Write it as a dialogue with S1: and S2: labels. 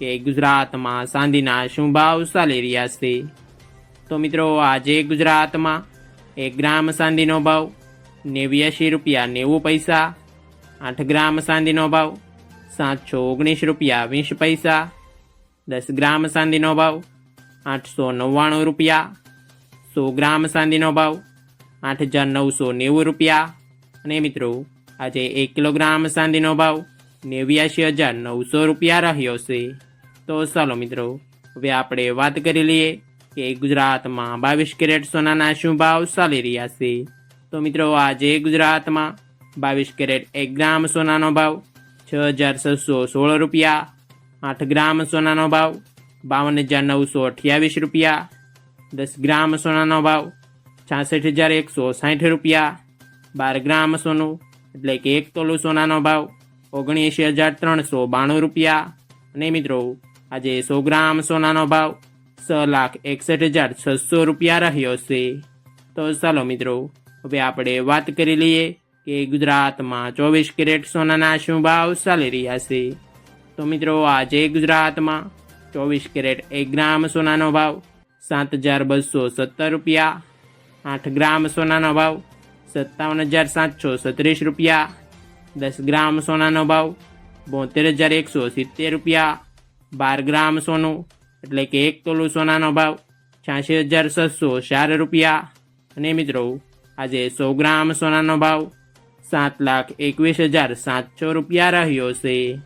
S1: કે ગુજરાતમાં સાંધીના શું ભાવ ચાલી રહ્યા છે? તો મિત્રો, આજે ગુજરાતમાં એક ગ્રામ સાંધીનો ભાવ નેવ્યાશી રૂપિયા નેવું પૈસા, આઠ ગ્રામ સાંધીનો ભાવ સાતસો ઓગણીસ રૂપિયા વીસ પૈસા, દસ ગ્રામ સાંધીનો ભાવ આઠસો નવ્વાણું રૂપિયા, સો ગ્રામ સાંધીનો ભાવ આઠ હજાર નવસો નેવું રૂપિયા. અને મિત્રો, આજે એક કિલોગ્રામ સાંધીનો ભાવ નેવ્યાશી હજાર નવસો રૂપિયા રહ્યો છે. તો ચાલો મિત્રો, હવે આપણે વાત કરી લઈએ કે ગુજરાતમાં બાવીસ કેરેટ સોનાના શું ભાવ ચાલી રહ્યા છે. તો મિત્રો, આજે ગુજરાતમાં બાવીસ કેરેટ એક ગ્રામ સોનાનો ભાવ, છ હજાર છસો સોળ રૂપિયા, આઠ ગ્રામ સોનાનો ભાવ, બાવન હજાર નવસો અઠ્યાવીસ રૂપિયા, દસ ગ્રામ સોનાનો ભાવ, છાસઠ હજાર એકસો સાઠ રૂપિયા, બાર ગ્રામ સોનું, એટલે કે એક તોલું સોનાનો ભાવ ઓગણએંશી હજાર ત્રણસો બાણું રૂપિયા. અને મિત્રો, આજે સો ગ્રામ સોનાનો ભાવ છ લાખ એકસઠ હજાર છસો રૂપિયા રહ્યો છે. તો ચાલો મિત્રો, હવે આપણે વાત કરી લઈએ કે ગુજરાતમાં ચોવીસ કેરેટ સોનાના શું ભાવ ચાલી રહ્યા છે. તો મિત્રો, આજે ગુજરાતમાં ચોવીસ કેરેટ એક ગ્રામ સોનાનો ભાવ સાત હજાર બસો સત્તર રૂપિયા. આઠ ગ્રામ સોનાનો ભાવ સત્તાવન હજાર સાતસો સત્રીસ રૂપિયા. દસ ગ્રામ સોનાનો ભાવ, બોતેર હજાર એકસો સિત્તેર રૂપિયા. બાર ગ્રામ સોનું, એટલે કે એક તોલું સોનાનો ભાવ, છ્યાસી હજાર છસો ચાર રૂપિયા. અને મિત્રો, આજે સો ગ્રામ સોનાનો ભાવ, સાત લાખ એકવીસ હજાર સાતસો રૂપિયા રહ્યો છે.